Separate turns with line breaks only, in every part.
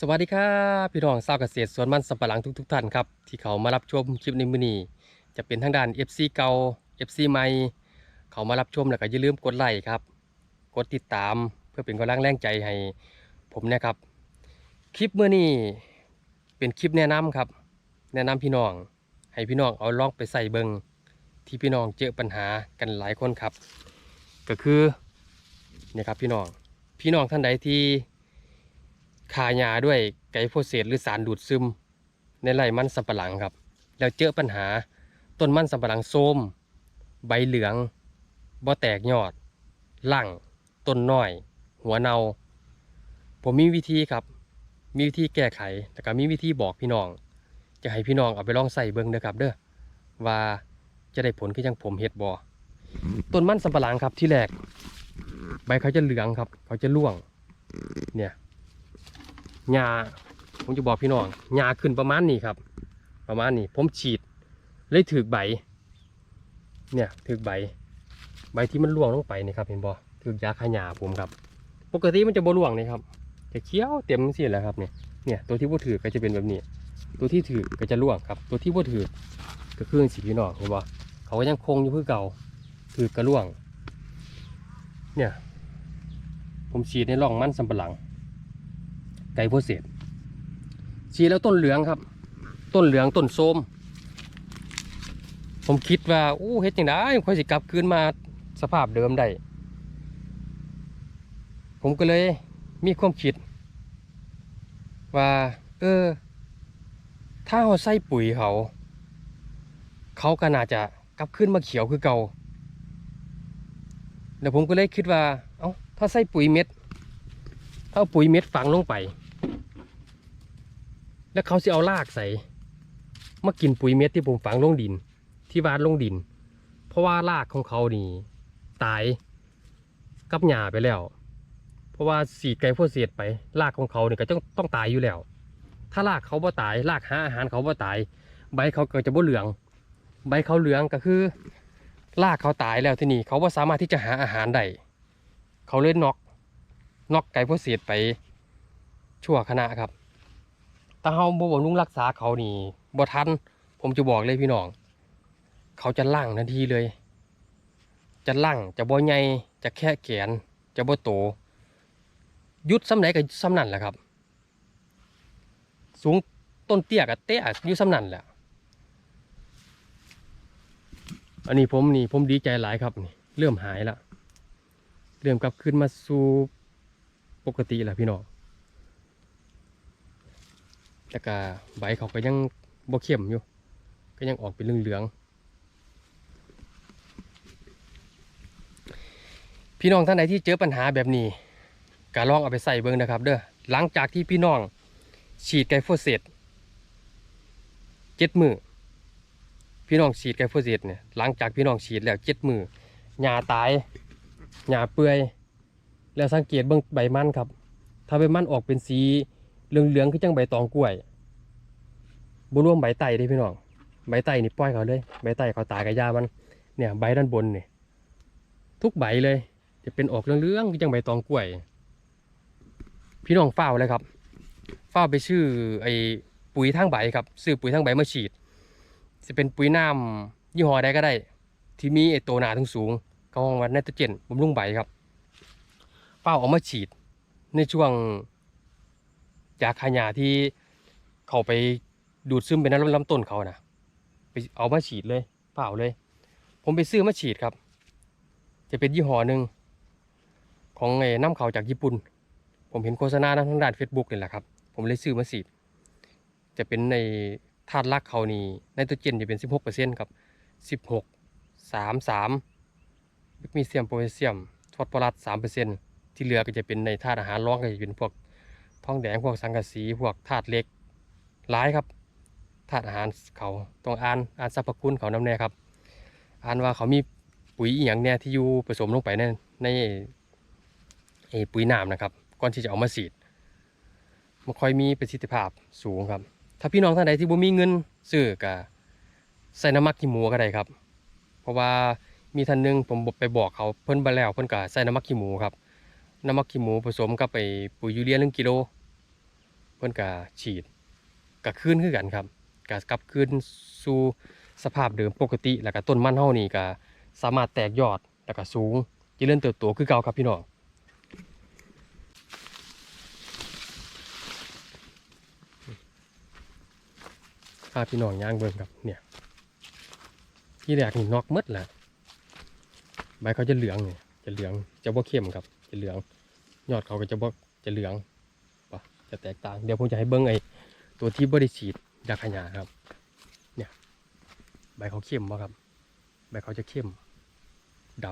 สวัสดีครับพี่น้องชาวเกษตรสวนมันสำปะหลังทุกๆท่านครับที่เขามารับชมคลิปในมือนี้จะเป็นทางด้าน FC เก่า FC ใหม่เขามารับชมแล้วก็อย่าลืมกดไลค์ครับ กดติดตามเพื่อเป็นกำลังแรงใจให้ผมนะครับคลิปมื้อนี้เป็นคลิปแนะนำครับ แนะนำพี่น้อง ให้พี่น้องเอาลองไปใส่เบิงที่พี่น้องเจอปัญหากันหลายคนครับ ก็คือเนี่ยครับพี่น้องพี่น้องท่านใดที่ ขายาด้วยไกโฟเสตหรือสารดูดซึม ในไร่มันสำปะหลังครับ แล้วเจอปัญหาต้นมันสำปะหลังโทมใบเหลืองบ่แตกยอดล่างต้นน้อย หัวเนา ผมมีวิธีครับ มีวิธีแก้ไขแต่ก็มีวิธีบอกพี่น้อง จะให้พี่น้องเอาไปลองใส่เบิ่งเด้อครับเด้อว่าจะได้ผลคือจังผมเฮ็ดบ่อต้นมันสำปะหลังครับที่แรกใบเขาจะเหลืองครับ เขาจะร่วง เนี่ย หญ้าผมจะบอกพี่น้องหญ้าขึ้นประมาณนี้ครับ ประมาณนี้ผมฉีดเลยถือใบ เนี่ยถือใบ ใบที่มันร่วงลงไปนี่ครับ เห็นบ่ถือยาขยาผมครับ ปกติมันจะบ่ร่วงนี่ครับจะเขี้ยวเต็มสิแหละครับเนี่ยเนี่ยตัวที่บ่ถือก็จะเป็นแบบนี้ ตัวที่ถือก็จะร่วงครับ ตัวที่บ่ถือก็คือสีพี่น้องเห็นบ่เขาก็ยังคงอยู่คือเก่าถือกระร่วง เนี่ย ผมฉีดในร่องมันสำปะหลัง ไก่โพเศษฉีดแล้วต้นเหลืองครับ ต้นเหลืองต้นโสมผมคิดว่าอู้เฮ็ดยังไงค่อยสิกลับคืนมาสภาพเดิมได้ผมก็เลยมีความคิด ว่า เออ ถ้าเราใส่ปุ๋ยเขา เขาก็น่าจะกลับขึ้นมาเขียวคือเก่าแล้วผมก็เลยคิดว่า เอ้าถ้าใส่ปุ๋ยเม็ดถ้าเอาปุ๋ยเม็ดฝังลงไป แล้วเขาจะเอารากใส่มากินปุ๋ยเม็ดที่ผมฝังลงดิน ที่วานลงดิน เพราะว่ารากของเขานี่ตายกับหญ้าไปแล้ว เพราะว่าสีไก่พวกเสียดไปรากของเขาเนี่ยก็ต้องต้องตายอยู่แล้ว ถ้ารากเขาบ่ตายรากหาอาหารเขาบ่ตาย ใบเขาก็จะบ่เหลือง ใบเขาเหลืองก็คือรากเขาตายแล้วที่นี่เขาบ่สามารถที่จะหาอาหารได้เขาเลยน็อกนอกไก่พวกเสียดไปชั่วคณะครับ ถ้าเฮาบ่บำรุงรักษาเขานี่บ่ทัน ผมจะบอกเลยพี่น้อง เขาจะล่างทันทีเลย จะล่างจะบ่ใหญ่จะแค่แขน จะบ่โต ยุดซ้ำไหนก็ซ้ำนั่นแหละครับ สูงต้นเตี้ยกับเตี้ยยู่ซ้ำนั่นแหละ อันนี้ผมนี่ผมดีใจหลายครับนี่เริ่มหายละเริ่มกลับขึ้นมาสู่ปกติแล้วพี่น้อง แต่กาใบเขาก็ยังบ่เข้มอยู่ ก็ยังออกเป็นเหลืองๆพี่น้องท่านใดที่เจอปัญหาแบบนี้ก็ลองเอาไปใส่เบิ่งนะครับ เด้อหลังจากที่พี่น้องฉีดไกลโฟเสตเจ็ดมือพี่น้องฉีดไกลโฟเสตเนี่ยหลังจากพี่น้องฉีดแล้วเจ็ดมือหญ้าตายหญ้าเปื่อยแล้วสังเกตเบื้องใบมันครับ ถ้าใบมันออกเป็นสี เหลืองๆคือจังใบตองกล้วยบรวมใบไตเด้พี่น้อง ใบไตนี่ปล่อยเขาเลย ใบไตเขาตายกับยามัน เนี่ย ใบด้านบนเนี่ยทุกใบเลย จะเป็นออกเหลืองๆคือจังใบตองกล้วย พี่น้องเฝ้าเลยครับเฝ้าไปชื่อไอ้ปุ๋ยทางใบครับ ซื้อปุ๋ยทางใบมาฉีด จะเป็นปุ๋ยน้ำยี่ห้อใดก็ได้ ที่มีไอ้ตัวหนาถึงสูงๆเขาห้องว่าไนโตรเจนบำรุงใบครับเป้าเอามาฉีดในช่วง จากขยาที่เขาไปดูดซึมไปในลำต้นเขานะไปเอามาฉีดเลยเปล่าเลย ผมไปซื้อมาฉีดครับ จะเป็นยี่ห้อหนึ่งของไอ้น้ำเขาจากญี่ปุ่น ผมเห็นโฆษณาทางด้านเฟซบุ๊กนี่แหละครับ ผมเลยซื้อมาฉีด จะเป็นในธาตุรากเขานี่ไนโตรเจนจะเป็น 16%ครับ 16 33 มีเซียมโพแทสเซียมฟอสฟอรัส3%ที่เหลือก็จะเป็นในธาตุอาหารรองก็จะเป็นพวก ทองแดงพวกสังกะสีพวกธาตุเหล็กหลายครับธาตุอาหารเขาต้องอ่านอ่านสรรพคุณเขาน้ำแน่ครับอ่านว่าเขามีปุ๋ยอหย่างแน่ที่อยู่ผสมลงไปในในปุ๋ยน้ำนะครับ ก่อนที่จะเอามาฉีดมันค่อยมีประสิทธิภาพสูงครับ ถ้าพี่น้องท่านใดที่บ่มีเงินซื้อก็ใส่น้ำมักขี้หมูก็ได้ครับ เพราะว่ามีท่านหนึงผมไปบอกเขาเพิ่นไปแล้วเพิ่นก็ใส่น้ำมักขี้หมูครับน้ำมักขี้หมูผสมกับไปปุ๋ยยูเรียหนึ่งกิโล พิ่นก็ฉีดก็คืนคือกันครับก็กลับคืนสู่สภาพเดิมปกติ แล้วก็ต้นมันเฮานี่ก็สามารถแตกยอดแล้วก็สูงจเจริญเติบโตคือเก่าครับพี่น้องพาพี่น้องย่างเบิ่งครับเนี่ยที่แรกนี่นอกมดแหละใบเขาจะเหลืองเนี่ยจะเหลืองจะบ่เข้มครับ จะเหลือง ยอดเขาก็จะบ่จะเหลือง จะแตกต่าง เดี๋ยวผมจะให้เบิ้งไอ้ตัวที่บริฉีดยาขยาครับ เนี่ย ใบเขาเข้มป่ะครับ ใบเขาจะเข้มด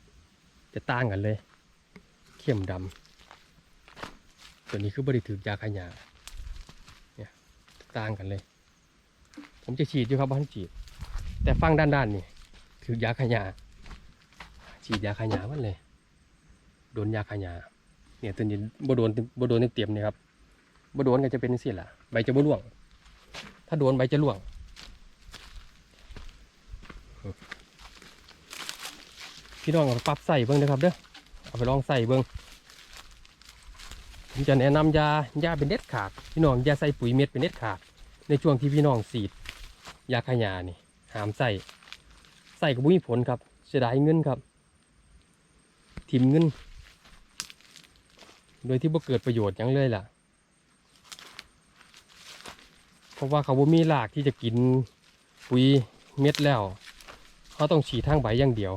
ำจะต่างกันเลย เข้มดำตัวนี้คือบริถือยาขยาเนี่ยต่างกันเลย ผมจะฉีดอยู่ครับบ้านฉีด แต่ฟังด้านๆนี่ถือยาขยาฉีดยาขยามันเลยโดนยาขยา เนี่ยตัวนี้บ่โดนบ่โดนเต็มเนี่ยครับบ่โดนก็จะเป็นสิล่ะใบจะบ่ร่วง ถ้าโดนใบจะร่วงพี่น้องปรับใส่เบิ่งนะครับเด้อเอาไปลองใส่เบิ่งผมจะแนะนำยายาเป็นเด็ดขาดพี่น้องยาใส่ปุ๋ยเม็ดเป็นเด็ดขาดในช่วงที่พี่น้องสีดยาขยานี่หามใส่ใส่ก็บ่มีผลครับเสียดายเงินครับ ทิมเงิน โดยที่บ่เกิดประโยชน์หยังเลยล่ะ เพราะว่าเขาบ่มีรากที่จะกินปุ๋ยเม็ดแล้ว เขาต้องฉีดทางใบอย่างเดียว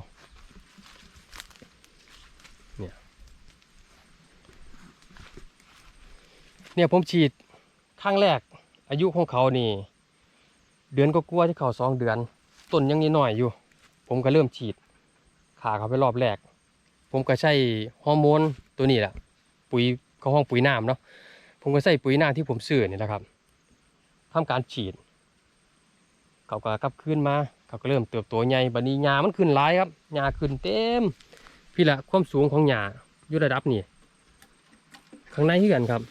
เนี่ย เนี่ยผมฉีดครั้งแรก อายุของเขานี่ เดือนก็กลัวที่เขาสองเดือน ต้นยังนิดหน่อยอยู่ ผมก็เริ่มฉีด ขาเขาไปรอบแรก ผมก็ใช้ฮอร์โมนตัวนี้แหละ ปุ๋ยเขาห้องปุ๋ยน้ำเนาะผมก็ใส่ปุ๋ยน้ำที่ผมซื้อนี่แหละครับทำการฉีดเขาก็กลับขึ้นมาเขาก็เริ่มเติบโตใหญ่บัดนี้หญ้ามันขึ้นหลายครับหญ้าขึ้นเต็ม พี่ละความสูงของหญ้าอยู่ระดับนี้ข้างในที่กันครับ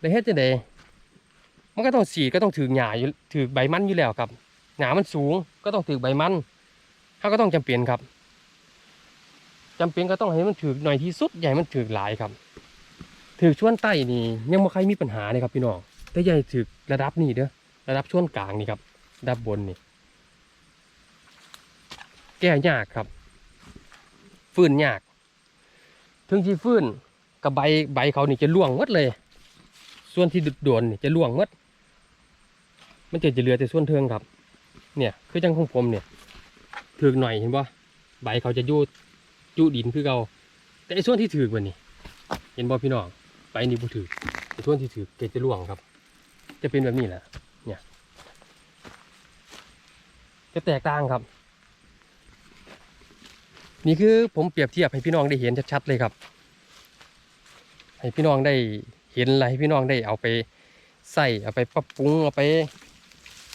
ได้เฮ็ดจังไดมันก็ต้องสีดก็ต้องถือหญ้าอยู่ถือใบมันอยู่แล้วครับหญ้ามันสูงก็ต้องถือใบมันเขาก็ต้องจำเป็นครับ จำเป็นก็ต้องให้มันถือหน่อยที่สุดใหญ่มันถือหลายครับ ถือช่วงใต้นี่ยังไม่ใครมีปัญหาเลยครับพี่น้องแต่ใหญ่ถือระดับนี้เด้อระดับช่วงกลางนี่ครับระดับบนนี่ แก้ยากครับ ฟื้นยาก ถึงที่ฟื้นกับใบใบเขานี่จะร่วงหมดเลย ส่วนที่โดนนี่จะร่วงหมดมันจะจะเหลือแต่ส่วนเทิงครับ เนี่ย คือจังของผมเนี่ยถือหน่อยเห็นปะใบเขาจะยู่ จุดินคือเก่าแต่ไอ้ส่วนที่ถือกว่านี่เห็นบ่พี่น้องไปนี่บ่ถือไอ้ส่วนที่ถือเกจะล่วงครับ จะเป็นแบบนี้แหละเนี่ยจะแตกต่างครับ นี่คือผมเปรียบเทียบให้พี่น้องได้เห็นชัดๆเลยครับ ให้พี่น้องได้เห็นอะไรให้พี่น้องได้เอาไปใส่เอาไปปรับปรุงเอาไป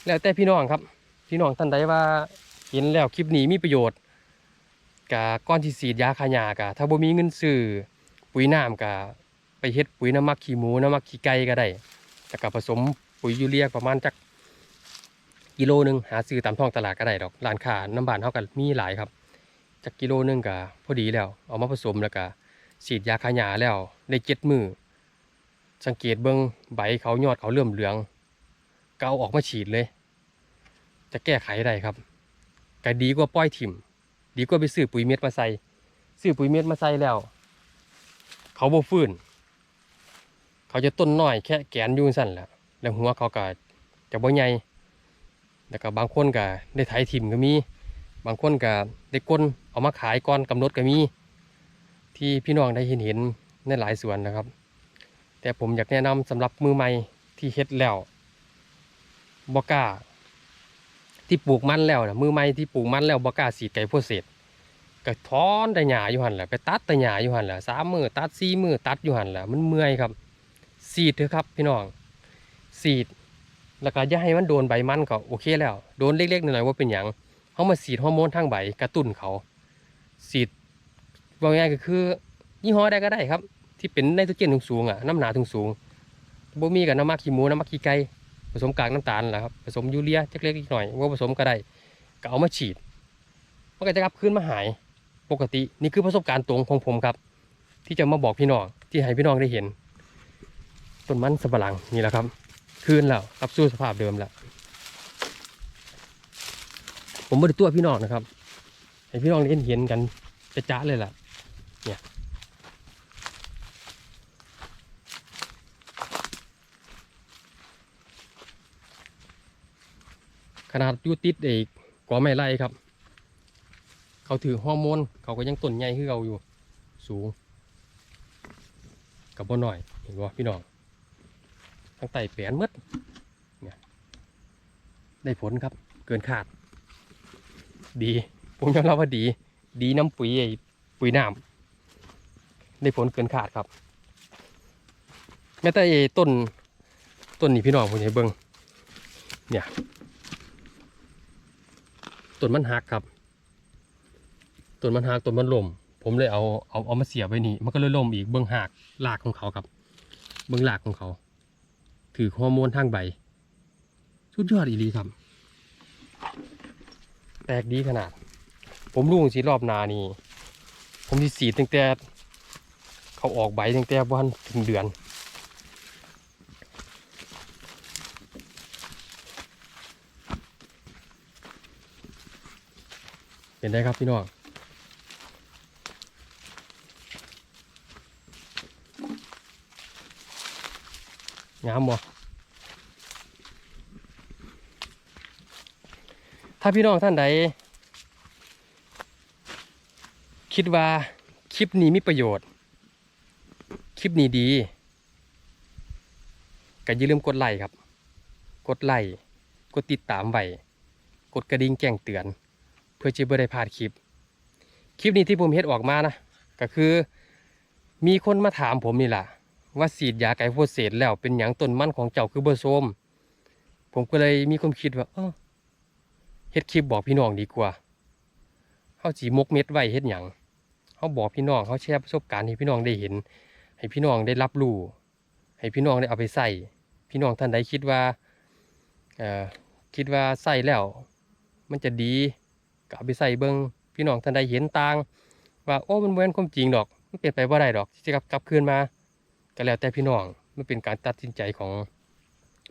แล้วแต่พี่น้องครับ พี่น้องท่านใดว่าเห็นแล้วคลิปนี้มีประโยชน์ กะก้อนที่สีดยาขายากะถ้าบ่มีเงินซื้อปุ๋ยน้ำกะไปเฮ็ดปุ๋ยน้ำมักขี้หมูน้ำมักขี้ไก่ก็ได้แล้วก็ผสมปุ๋ยยูเรียประมาณจักกิโลหนึงหาซื้อตามท้องตลาดก็ได้ดอกร้านค้าน้ำบานเฮากันมีหลายครับจักกิโลหนึงกะพอดีแล้ว เอามาผสมแล้วก็ฉีดยาขายาแล้วได้เจ็ดมือสังเกตเบิ่งใบเขายอดเขาเริ่มเหลืองก็เอาออกมาฉีดเลย จะแก้ไขได้ครับก็ดีกว่าปล่อยถิ่ม ดีกว่าไปซื้อปุ๋ยเม็ดมาใส่ซื้อปุ๋ยเม็ดมาใส่แล้ว เขาบ่ฟื้น เขาจะต้นน้อยแค่แกนยุ่งสั่นแหละแล้วหัวเขาก็จะบ่ใหญ่แล้วก็บางคนก็ได้ไถถิ่มก็มี บางคนก็ได้ก้นเอามาขายก่อนกำหนดก็มี ที่พี่น้องได้เห็นเห็นในหลายส่วนนะครับ แต่ผมอยากแนะนำสำหรับมือใหม่ที่เฮ็ดแล้วบ่กล้า ที่ปลูกมันแล้วนะมือใหม่ที่ปลูกมันแล้วบกล้าสีไก่พวกเศษก็ถอนแต่หญ้าอยู่หันแหละไปตัดแต่หญ้าอยู่หันแหละสามมือตัดสี่มือตัดอยู่หันแหละมันเมื่อยครับ สีดเถอะครับ พี่น้องสีดแล้วก็อย่าให้มันโดนใบมันก็โอเคแล้ว โดนเล็กๆหน่อยๆว่าเป็นหยังเขามาสีดฮอร์โมนทางใบกระตุ้นเขา สีดว่าง่ายก็คือยี่ห้อใดก็ได้ครับ ที่เป็นไนโตรเจนสูงๆอะน้ำหนาสูงๆบ่มีกับน้ำมักขี้หมูน้ำมักขี้ไก่ ผสมกากน้ำตาลแหละครับผสมยูเรียจักเล็กๆหน่อยว่าผสมก็ได้ก็เอามาฉีดมันก็จะกลับคืนมาหายปกตินี่คือประสบการณ์ตรงของผมครับ ที่จะมาบอกพี่น้องที่ให้พี่น้องได้เห็นต้นมันสำปะหลังนี่แหละครับ คืนแล้วกลับสู่สภาพเดิมแล้วผมไม่ได้ตัวพี่น้องนะครับให้พี่น้องเห็นเห็นกันจะจ้าเลยล่ะเนี่ย ขนาดยูติดเอกกว่าไม่ไล่ครับ เขาถือฮอร์โมนเขาก็ยังต้นใหญ่ขึ้นเราอยู่ สูง กับบ่หน่อยเห็นบ่พี่น้องทั้งไต่แปลนหมดเนี่ยได้ผลครับ เกินคาด ดีผมยอมรับว่าดี ดีน้ำปุ๋ยไอ้ปุ๋ยน้ำได้ผลเกินขาดครับ แม้แต่ไอ้ต้นต้นนี้พี่น้องผมให้เบิ่งเนี่ย ต้นมันหักครับต้นมันหักต้นมันล่มผมเลยเอาเอาเอามาเสียบไว้นี่มันก็เลยล่มอีกเบื้องหักรากของเขาครับ เบื้องรากของเขา ถือฮอร์โมนทางใบสุดยอดอีลีครับ แตกดีขนาด ผมรู้สีรอบนานี่ผมที่สีตั้งแต่เขาออกใบตั้งแต่วันถึงเดือน เป็นได้ครับพี่น้องงามบ่ถ้าพี่น้องท่านใด คิดว่าคลิปนี้มีประโยชน์ คลิปนี้ดีก็อย่าลืมกดไลค์ครับ กดไลค์กดติดตามไว้กดกระดิ่งแจ้งเตือน พื่อจะไม่ได้พลาดคลิป คลิปนี้ที่ผมเฮ็ดออกมานะ ก็คือมีคนมาถามผมนี่แหละว่าฉีดยาไก่โฟเสตแล้วเป็นอย่างต้นมันของเจ้าคือเบอร์โซม ผมก็เลยมีความคิดว่าเออเฮ็ดคลิปบอกพี่น้องดีกว่าเขาจีมกเม็ดไว้เฮ็ดหยังเขาบอกพี่น้องเขาแชร์ประสบการณ์ให้พี่น้องได้เห็น ให้พี่น้องได้รับรู้ให้พี่น้องได้เอาไปใส่พี่น้องท่านใดคิดว่าเอ่อคิดว่าใส่แล้ว มันจะดี ก็เอาไปใส่เบิงพี่น้องท่านใดเห็นต่าง ว่าโอ้มันบ่เป็นความจริงดอกมันเป็นไปบ่าได้ดอกที่จะกลับกลับคืนมาก็แล้วแต่พี่น้องมันเป็นการตัดสินใจของ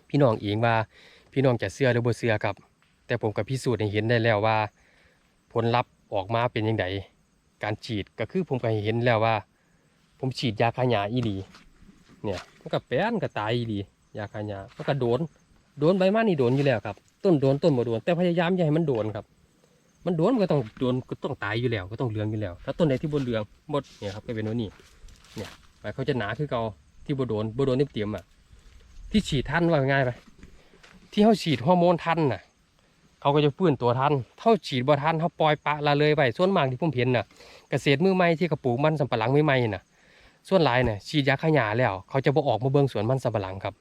พี่น้องเองว่าพี่น้องจะเชื่อหรือบ่เชื่อครับ แต่ผมกับพิสูจน์ให้เห็นได้แล้วว่า ผลลัพธ์ออกมาเป็นยังไงการฉีดก็คือผมก็เห็นแล้วว่า ผมฉีดยาฆ่าอีหลีเนี่ยมันก็แป้นก็ตายอีหลียาฆ่าหญ้ามันก็โดน โดนใบไม้นี่โดนอยู่แล้วครับ ต้นโดนต้นบ่โดน แต่พยายามอย่าให้มันโดนครับ มันโดนมันก็ต้องโดนก็ต้องตายอยู่แล้ว ก็ต้องเหลืองอยู่แล้ว ถ้าต้นไหนที่บนเหลืองหมดเนี่ยครับก็เป็นว่านี่เนี่ยใบเขาจะหนาคือเกาที่บ่โดนบ่โดนเต็มๆอะที่ฉีดทันว่าง่ายไปที่เขาฉีดฮอร์โมนทันน่ะเขาก็จะฟื้นตัวทันเท่าฉีดบ่ทันเขาปล่อยปละละเลยไปส่วนมากที่ผมเห็นน่ะ เกษตรมือใหม่ที่กระปูกมันสำปะหลังใหม่น่ะ ส่วนหลายเนี่ยฉีดยาฆ่าแล้ว เขาจะบ่ออกมาเบิ่งสวนมันสำปะหลังครับ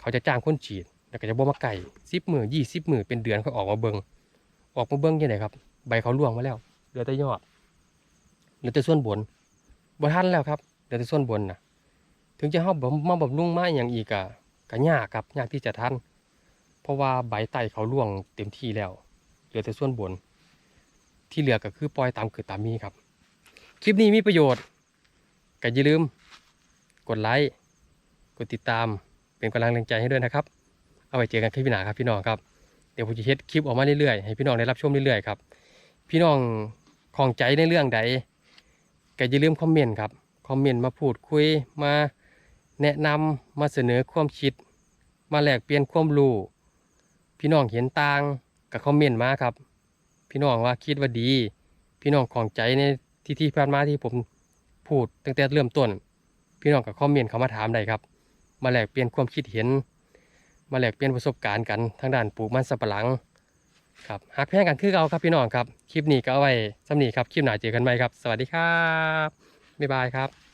เขาจะจ้างคนฉีดแล้วก็จะบ่มาไก่สิบมือยี่สิบมือเป็นเดือนเขาออกมาเบิ่ง ออกมาเบิ่งยังไงครับ ใบเขาร่วงมาแล้วเหลือแต่ยอดเหลือแต่ส่วนบนบ่ทันแล้วครับเหลือแต่ส่วนบนนะถึงจะเฮาบ่มาบำรุงมาอย่างอีกอะก็ยากครับยากที่จะทันเพราะว่าใบไตเขาร่วงเต็มที่แล้ว เหลือแต่ส่วนบน ที่เหลือก็คือปล่อยตามเกิดตามมีครับ คลิปนี้มีประโยชน์ก็อย่าลืม กดไลค์กดติดตามเป็นกำลังแรงใจให้ด้วยนะครับ เอาไว้เจอกันคลิปหน้าครับพี่น้องครับ เดี๋ยวผมจะเฮ็ดคลิปออกมาเรื่อยๆให้พี่น้องได้รับชมเรื่อยๆครับพี่น้องของใจในเรื่องใดก็อย่าลืมคอมเมนต์ครับคอมเมนต์มาพูดคุยมาแนะนำมาเสนอความคิด มาแลกเปลี่ยนความรู้พี่น้องเห็นต่างก็คอมเมนต์มาครับ พี่น้องว่าคิดว่าดี พี่น้องของใจในที่ที่ผ่านมาที่ผมพูดตั้งแต่เริ่มต้น พี่น้องก็คอมเมนต์เขามาถามได้ครับ มาแลกเปลี่ยนความคิดเห็น มาแลกเปลี่ยนประสบการณ์กันทางด้านปลูกมันสับปะหลังครับหักแพงกันคือเราครับพี่น้องครับ คลิปนี้ก็เอาไว้สำนีครับ คลิปหน้าเจอกันใหม่ครับ สวัสดีครับ บ๊ายบายครับ